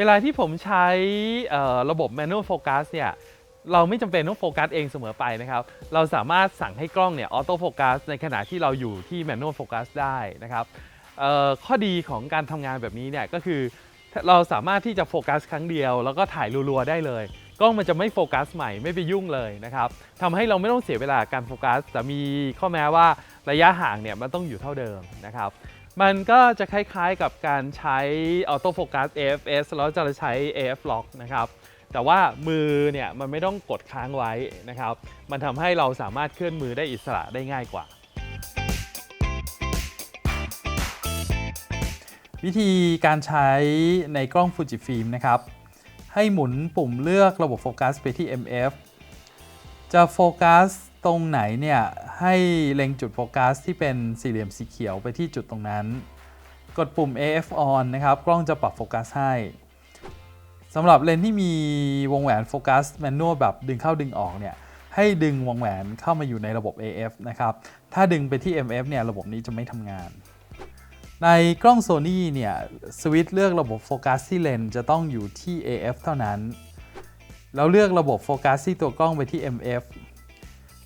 เวลาที่ผมใช้ระบบ manual focus เนี่ยเราไม่จำเป็นต้องโฟกัสเองเสมอไปนะครับ เราสามารถสั่งให้กล้องเนี่ยออโต้โฟกัสในขณะที่เราอยู่ที่ manual focus ได้นะครับข้อดีของการทำงานแบบนี้เนี่ยก็คือเราสามารถที่จะโฟกัสครั้งเดียว แล้วก็ถ่ายรัวๆได้เลย กล้องมันจะไม่โฟกัสใหม่ไม่ไปยุ่งเลยนะครับทำให้เราไม่ต้องเสียเวลาการโฟกัส แต่มีข้อแม้ว่าระยะห่างเนี่ยมันต้องอยู่เท่าเดิมนะครับ มันก็จะคล้ายๆกับการใช้ออโต้โฟกัส AFS แล้วจะใช้ AF lock นะครับ แต่ว่ามือเนี่ยมันไม่ต้องกดค้างไว้นะครับ มันทำให้เราสามารถเคลื่อนมือได้อิสระได้ง่ายกว่า วิธีการใช้ในกล้องฟูจิฟิล์มนะครับ ให้หมุนปุ่มเลือกระบบโฟกัสไปที่ MF จะโฟกัส ตรงไหนเนี่ยให้เล็งจุดโฟกัสที่เป็นสี่เหลี่ยมสีเขียวไปที่จุดตรงนั้น กดปุ่ม AF on นะครับ กล้องจะปรับโฟกัสให้สำหรับเลนที่มีวงแหวนโฟกัสแมนนวลแบบดึงเข้าดึงออกเนี่ยให้ดึงวงแหวนเข้ามาอยู่ในระบบ AF นะครับ ถ้าดึงไปที่ MF เนี่ยระบบนี้จะไม่ทำงาน ในกล้อง Sony เนี่ยสวิตช์เลือกระบบโฟกัสที่เลนจะต้องอยู่ที่ AF เท่านั้น แล้วเลือกระบบโฟกัสที่ตัวกล้องไปที่ MF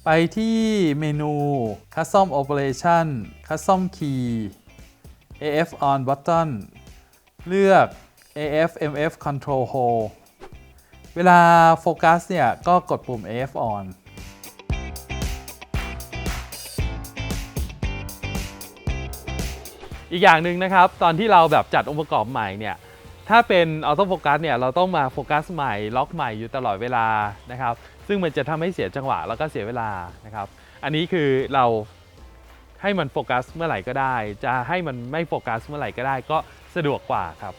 ไปที่เมนู Custom Operation Custom Key AF on button เลือก AF MF Control Hold เวลาโฟกัสเนี่ย ก็กดปุ่ม AF on อีกอย่างหนึ่งนะครับ ตอนที่เราแบบจัดองค์ประกอบใหม่เนี่ย ถ้าเป็นออโต้โฟกัสเนี่ยเราต้องมาโฟกัสใหม่ล็อกใหม่อยู่ตลอดเวลานะครับซึ่งมันจะทำให้เสียจังหวะแล้วก็เสียเวลานะครับ อันนี้คือเราให้มันโฟกัสเมื่อไหร่ก็ได้ จะให้มันไม่โฟกัสเมื่อไหร่ก็ได้ก็สะดวกกว่าครับ